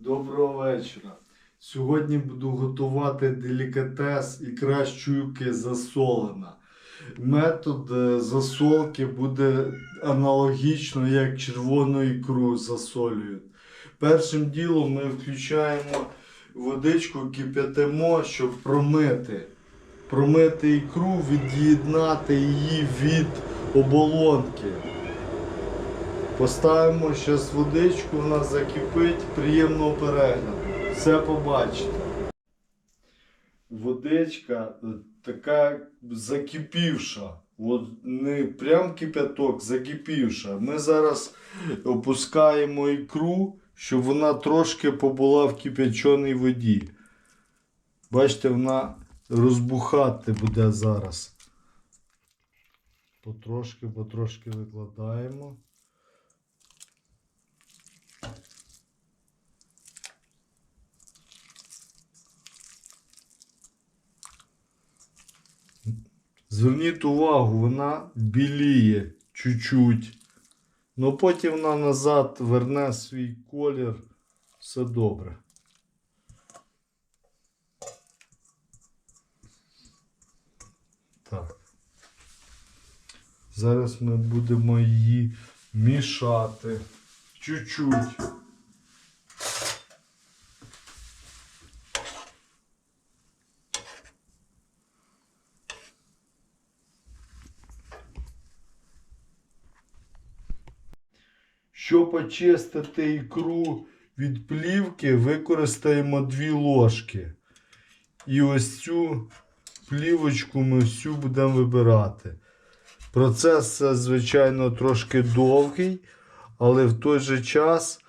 Доброго вечора. Сьогодні буду готувати делікатес ікра щуки засолена. Метод е, засолки буде аналогічно, як червону ікру засолюють. Першим ділом ми включаємо водичку, кип'ятимо, щоб промити. Промити ікру, від'єднати її від оболонки. Поставимо зараз водичку, вона закипить, приємного перегляду. Все побачите. Водичка е, така закипівша. От не прям кипяток, закипівша. Ми зараз опускаємо ікру, щоб вона трошки побула в кипяченій воді. Бачите, вона розбухати буде зараз. Потрошки, потрошки викладаємо. Зверніть увагу, вона біліє чуть-чуть. Ну потім вона назад верне свій колір. Все добре. Так. Зараз ми будемо її мішати. Чуть-чуть. Очистити ікру від плівки, використаємо дві ложки. І ось цю плівочку ми всю будемо вибирати. Процес, звичайно, трошки довгий, але в той же час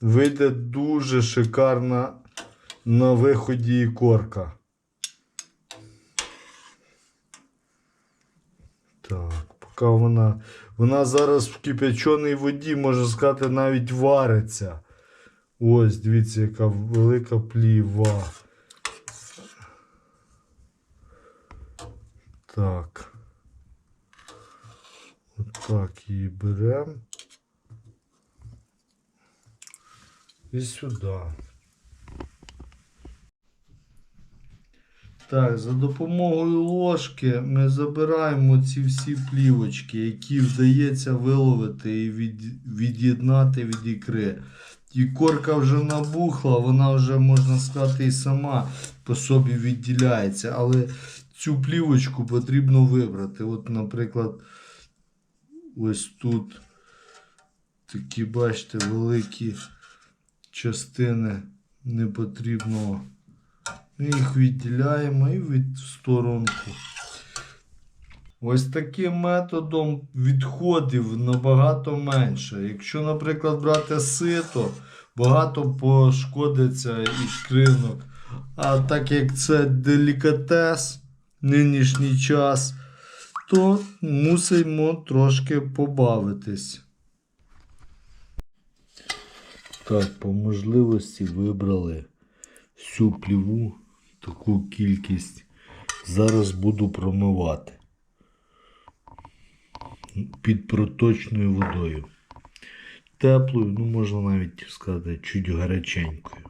вийде дуже шикарна на виході ікорка. Так, вона. Вона зараз в кипяченій воді, можна сказати, навіть вариться. Ось, дивіться, яка велика пліва. Так. Отак її беремо. І сюди. Так, за допомогою ложки ми забираємо ці всі плівочки, які вдається виловити і від, від'єднати від ікри. Ікорка вже набухла, вона вже, можна сказати, і сама по собі відділяється. Але цю плівочку потрібно вибрати. От, наприклад, ось тут такі, бачите, великі частини непотрібного. Ми їх відділяємо і від сторонку. Ось таким методом відходів набагато менше. Якщо, наприклад, брати сито, багато пошкодиться і кринок. А так як це делікатес, нинішній час, то мусимо трошки побавитись. Так, по можливості вибрали всю пліву, таку кількість. Зараз буду промивати під проточною водою. Теплою, ну можна навіть сказати, чуть гаряченькою.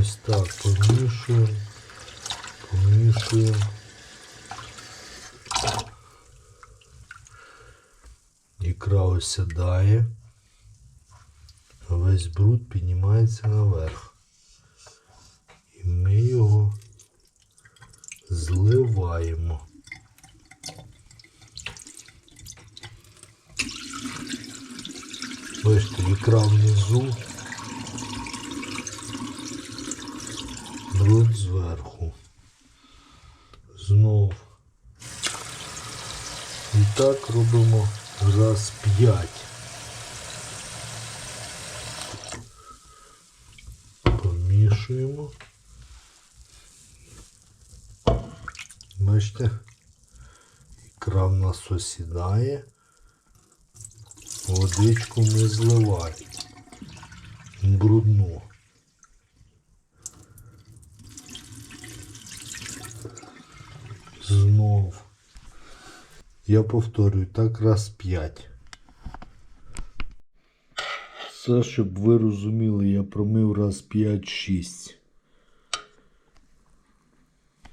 Ось так помішуємо, помішуємо. Ікра осідає. Весь бруд піднімається наверх. І ми його зливаємо. Бачите, ікра внизу, бруд зверху. Знов. І так робимо раз п'ять. Помішуємо. Бачите, ікра в нас осідає. Водичку ми зливаємо. Брудну. Знов. Я повторюю, так раз п'ять. Це, щоб ви розуміли, я промив раз 5-6.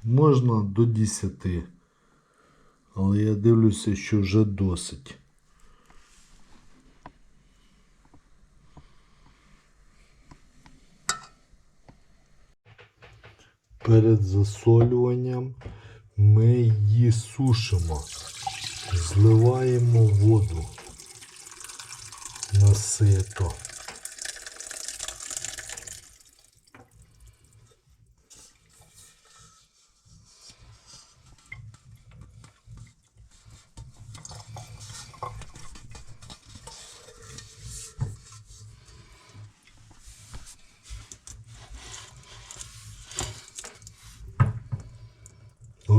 Можна до 10. Але я дивлюся, що вже досить. Перед засолюванням ми її сушимо, зливаємо воду на сито.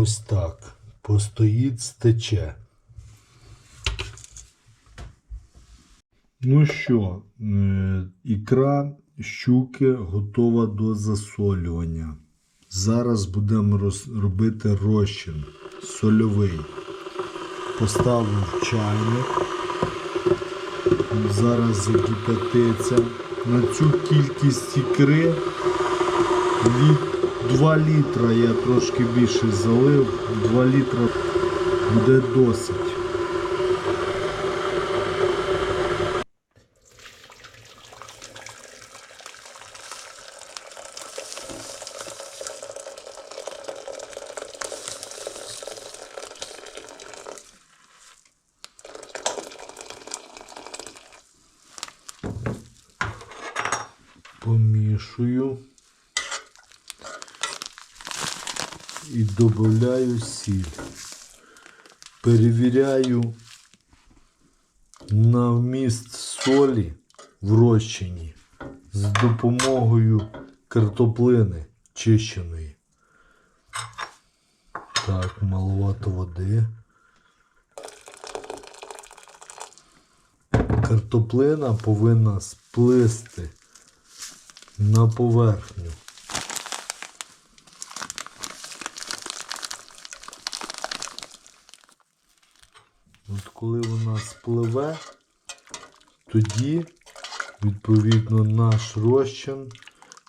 Ось так. Постоїть стече. Ну що, е, ікра щуки готова до засолювання. Зараз будемо робити розчин сольовий. Поставив чайник. Зараз закипятиться. На цю кількість ікри від 2 літра я трошки більше залив. 2 літра буде досить. Помішую і додаю сіль. Перевіряю на вміст солі в розчині з допомогою картоплини чищеної. Так, маловато води. Картоплина повинна сплисти на поверхню. От коли вона спливе, тоді, відповідно, наш розчин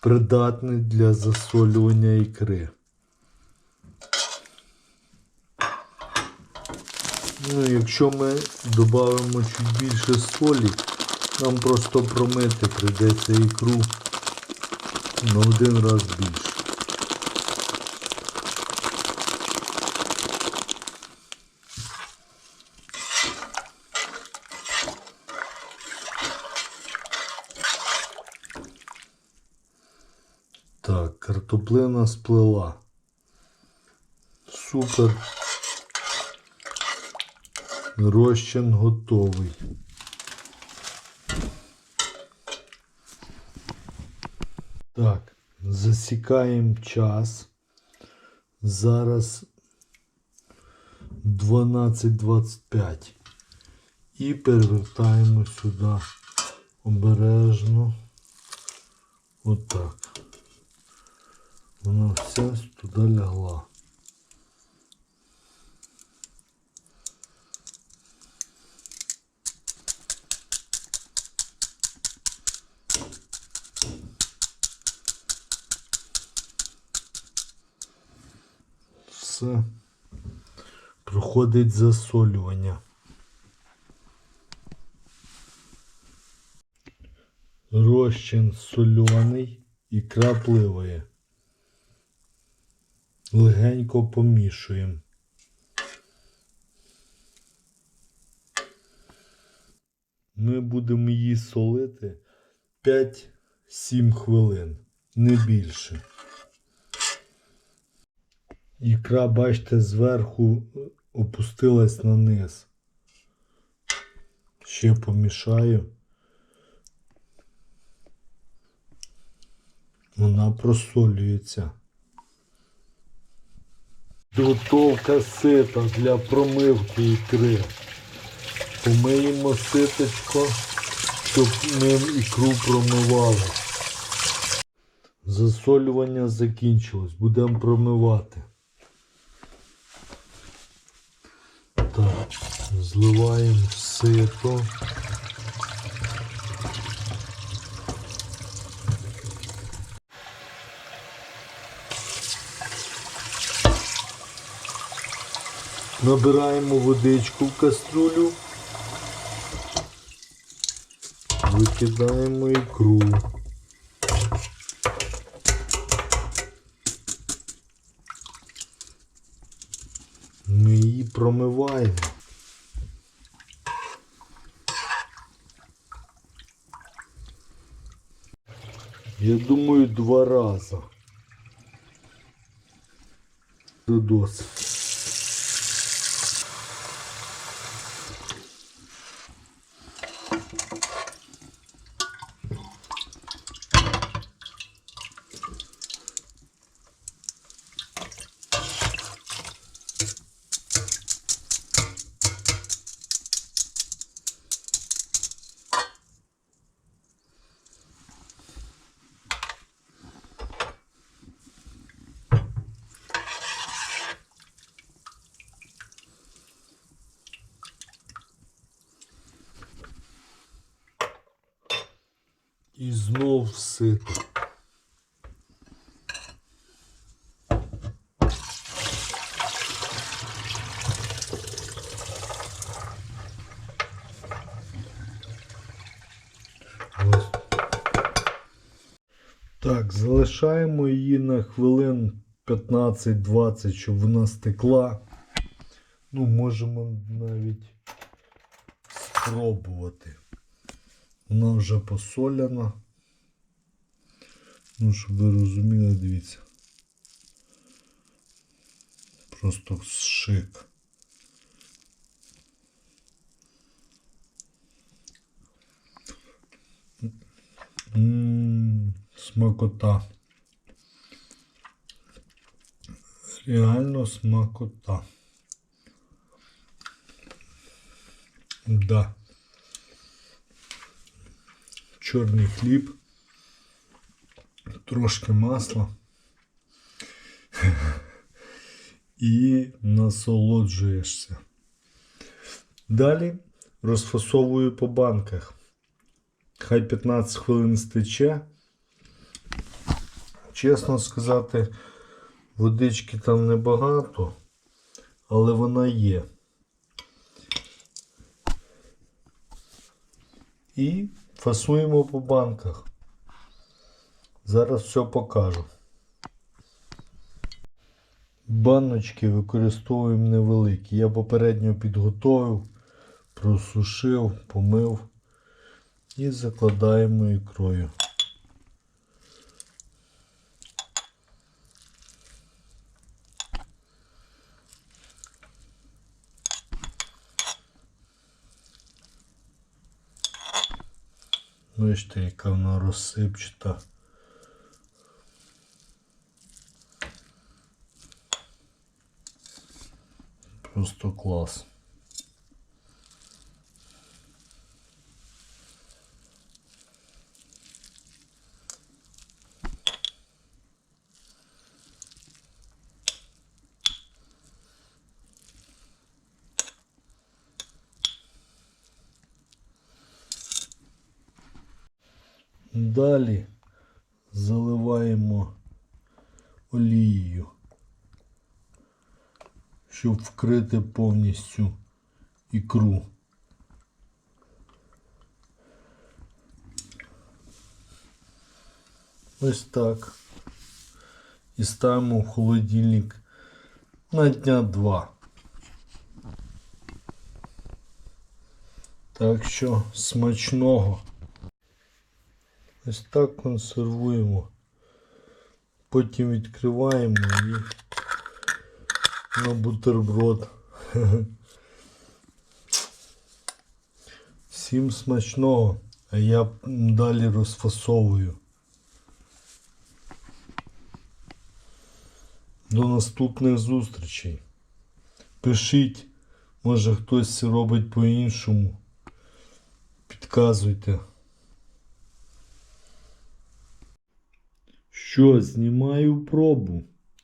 придатний для засолювання ікри. Ну, якщо ми додамо чуть більше солі, нам просто промити прийдеться ікру на один раз більше. Так, картоплина сплила. Супер. Розчин готовий. Так, засікаємо час. Зараз 12.25. І перевертаємо сюди обережно. Отак. Вона вся туди лягла. Все. Проходить засолювання. Розчин сольоний і крапливає. Легенько помішуємо. Ми будемо її солити 5-7 хвилин, не більше. Ікра, бачите, зверху опустилась на низ. Ще помішаю. Вона просолюється. Підготовка сита для промивки ікри. Помиємо ситочко, щоб ним ікру промивали. Засолювання закінчилось. Будемо промивати. Так, зливаємо сито. Набираємо водичку в каструлю. Викидаємо ікру. Ми її промиваємо. Я думаю, два рази. Додос. І знов сито. Так, залишаємо її на хвилин 15-20, щоб вона стекла. Ну, можемо навіть спробувати. Вона вже посоляна. Ну, щоб ви розуміли, дивіться. Просто шик. Ммм, смакота. Реально смакота. Да. Чорний хліб, трошки масла і насолоджуєшся. Далі розфасовую по банках. Хай 15 хвилин стече. Чесно сказати, водички там небагато, але вона є. І фасуємо по банках. Зараз все покажу. Баночки використовуємо невеликі. Я попередньо підготовив, просушив, помив і закладаємо ікрою. Бачите, яка вона розсипчата. Просто клас. Щоб вкрити повністю ікру. Ось так. І ставимо в холодильник на дня два. Так що смачного. Ось так консервуємо. Потім відкриваємо і на бутерброд. Всім смачного, а я далі розфасовую. До наступних зустрічей. Пишіть, може хтось робить по-іншому. Підказуйте. Що, знімаю пробу,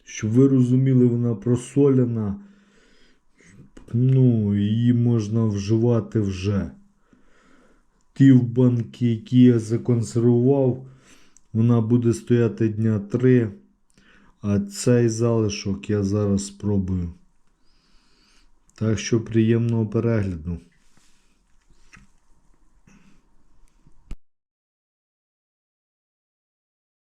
щоб ви розуміли, вона просоляна. Ну, її можна вживати вже. Ті в банки, які я законсервував, вона буде стояти дня 3. А цей залишок я зараз спробую. Так що приємного перегляду.